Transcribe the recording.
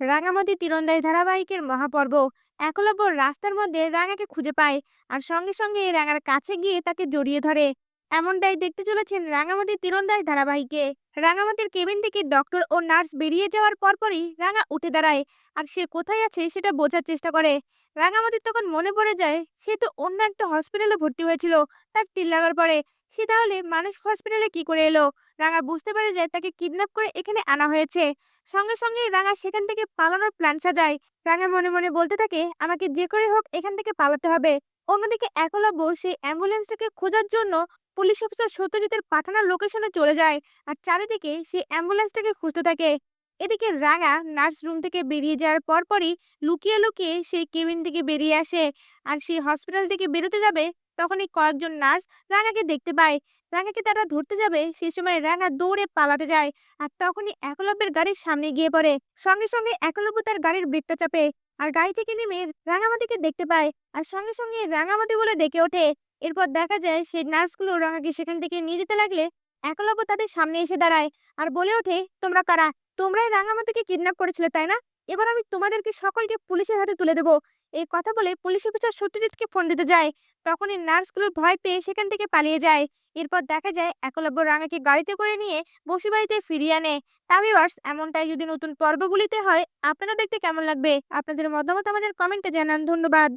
রাঙামাটি তীরন্দাজ ধারাবাহিকের মহাপর্ব। একলব্য রাস্তার মধ্যে রাঙাকে খুঁজে পায়, আর সঙ্গে সঙ্গে রাঙার কাছে গিয়ে তাকে জড়িয়ে ধরে। এমনটাই দেখতে চলেছেন রাঙামাটি তীরন্দাজ ধারাবাহিকে। রাঙামাটির কেবিন থেকে ডক্টর ও নার্স বেরিয়ে যাওয়ার পরপরই রাঙা উঠে দাঁড়ায়। আর সে কোথায় আছে সেটা বোঝার চেষ্টা করে। রাঙামাটির তখন মনে পড়ে যায়, সে তো অন্য একটা হসপিটালে ভর্তি হয়েছিল, তার তিল লাগার পরে। সে তাহলে মানুষ হসপিটালে কি করে এলো? রাঙা বুঝতে পারে যে তাকে কিডন্যাপ করে এখানে আনা হয়েছে। সঙ্গে সঙ্গে রাঙা সেখান থেকে পালানোর প্ল্যান সাজায়। রাঙা মনে মনে বলতে থাকে, আমাকে যে করে হোক এখান থেকে পালাতে হবে। অন্যদিকে একলব্য সেই অ্যাম্বুলেন্সটাকে খোঁজার জন্য পুলিশ অফিসার সত্যজিতের পাঠানোর লোকেশনে চলে যায় আর চারিদিকে সে অ্যাম্বুলেন্সটাকে খুঁজতে থাকে। এদিকে রাঙা নার্স রুম থেকে বেরিয়ে যাওয়ার পরপরই লুকিয়ে লুকিয়ে সেই কেবিন থেকে বেরিয়ে আসে আর সেই হসপিটাল থেকে বেরোতে যাবে তখনই কয়েকজন নার্স রাঙাকে দেখতে পায়। রাঙাকে তারা ধরতে যাবে সেই সময় রাঙা দৌড়ে পালাতে যায় আর তখনই একলব্যের গাড়ির সামনে গিয়ে পড়ে। সঙ্গে সঙ্গে একলব্য তার গাড়ির ব্রেকটা চাপে আর গাড়ি থেকে নেমে রাঙামাতিকে দেখতে পায় আর সঙ্গে সঙ্গে রাঙামাতি বলে ডেকে ওঠে। এরপর দেখা যায় সেই নার্সগুলো রাঙাকে সেখান থেকে নিয়ে যেতে লাগলে একলব্য তাদের সামনে এসে দাঁড়ায় আর বলে ওঠে, তোমরা কারা? তোমরাই রাঙামাতিকে কিডন্যাপ করেছিলে, তাই না? এবার আমি তোমাদেরকে সকলকে পুলিশের হাতে তুলে দেবো। এই কথা বলে পুলিশ অফিসার সত্যজিৎকে ফোন দিতে যায়। তখন তখনই নার্সগুলো ভয় পেয়ে সেখান থেকে পালিয়ে যায়। এরপর দেখা যায় একলব্য রাঙাকে গাড়িতে করে নিয়ে বসি বাড়িতে ফিরিয়ে আনে। তা ভিউয়ার্স, এমনটাই যদি নতুন পর্বগুলিতে হয় আপনারা দেখতে কেমন লাগবে? আপনাদের মতামত আমাদের কমেন্টে জানান। ধন্যবাদ।